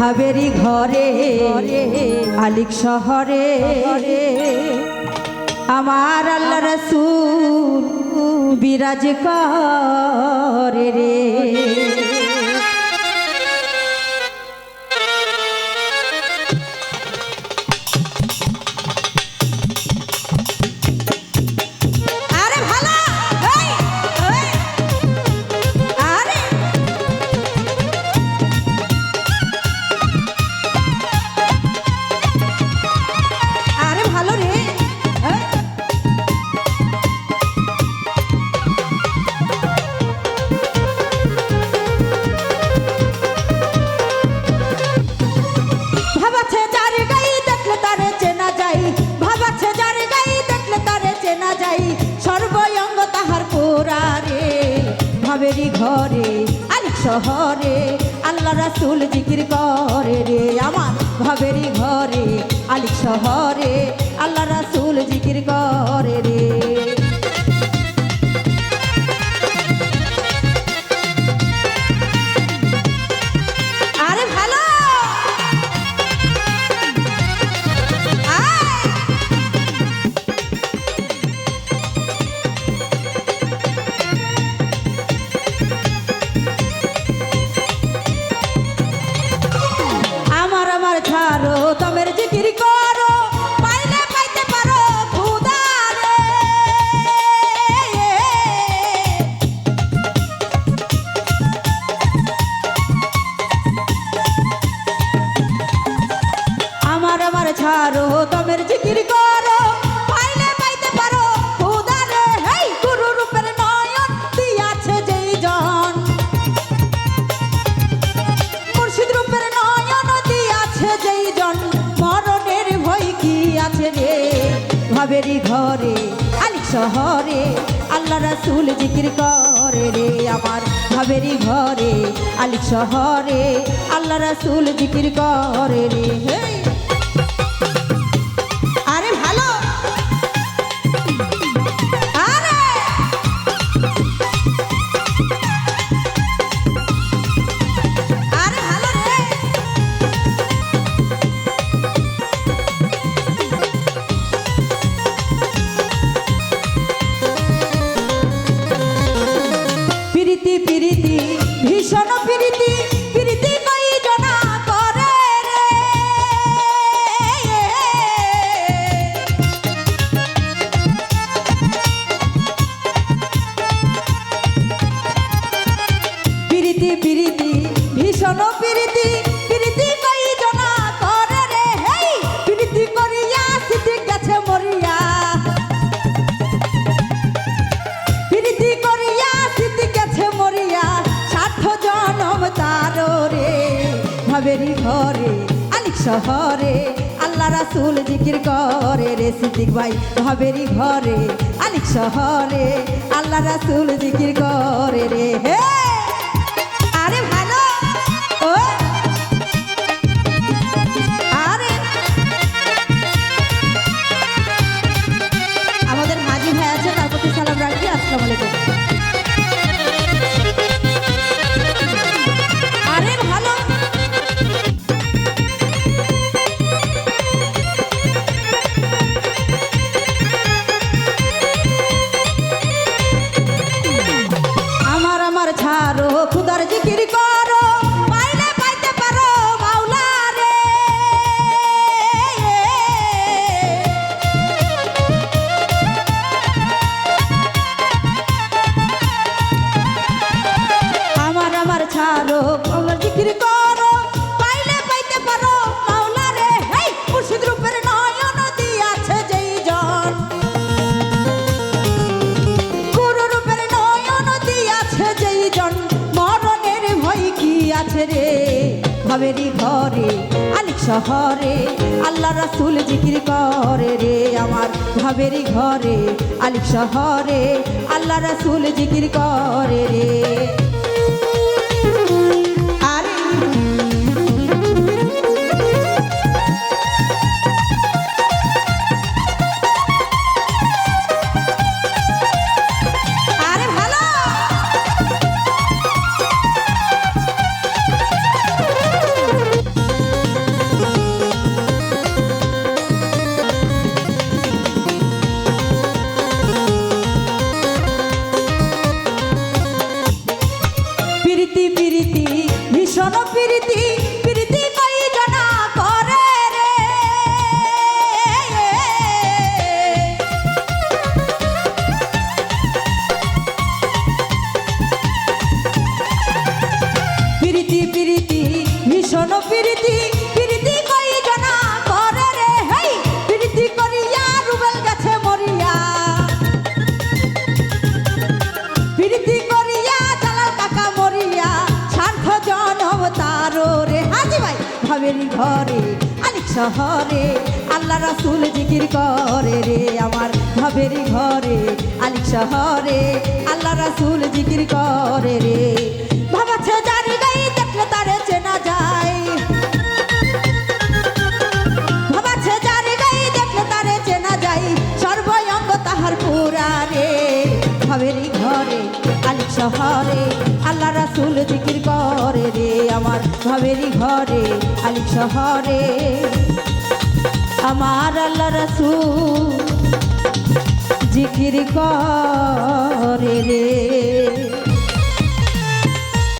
ভাবেরি ঘরে আলিক শহরে। আমার আল্লাহ রসুল বিরাজ করে রে। ঘরে আলিক শহরে আল্লাহ রাসুল জিকির করে রে। আমার ভাবেরি ঘরে, আলিক শহরে আল্লাহ রাসুল জিকির করে রে। ভাবেরি ঘরে আলিক শহরে, আল্লাহ রাসুল জিকির করে রে আমার। ভাবেরি ঘরে আলিক শহরে, আল্লাহ রাসুল জিকির করে রে। প্রীতি প্রীতি ভীষণ প্রীতি। শহরে, আল্লাহ রাসুল জিকির করে রে সিদ্দিক ভাই ভাবেরি ঘরে। আলিক শহরে, আল্লাহ রাসুল জিকির করে রে, হে! ছাড়ো খুদার জিকির করো। ভাবেরি ঘরে, আলিক শহরে, আল্লাহ রাসুল জিকির করে রে আমার ভাবেরি ঘরে, আলিক শহরে, আল্লাহ রাসুল জিকির করে রে। প্রীতি প্রীতি ভীষণ প্রীতি প্রীতি কই জনা করে রে? প্রীতি প্রীতি ভীষণ প্রীতি শহরে, আল্লাহ রাসুল জিকির করে রে আমার ভাবেরি ঘরে। আলিক শহরে, আল্লাহ রাসুল জিকির করে রে। তারে চেনা যায়। চেনা যায়। তাহার ঘরে, আলিক শহরে রাসুল জিকির করে রে আমার ভাবেরি ঘরে আলিক শহরে। আমার আল্লাহ রাসুল জিকির করে রে।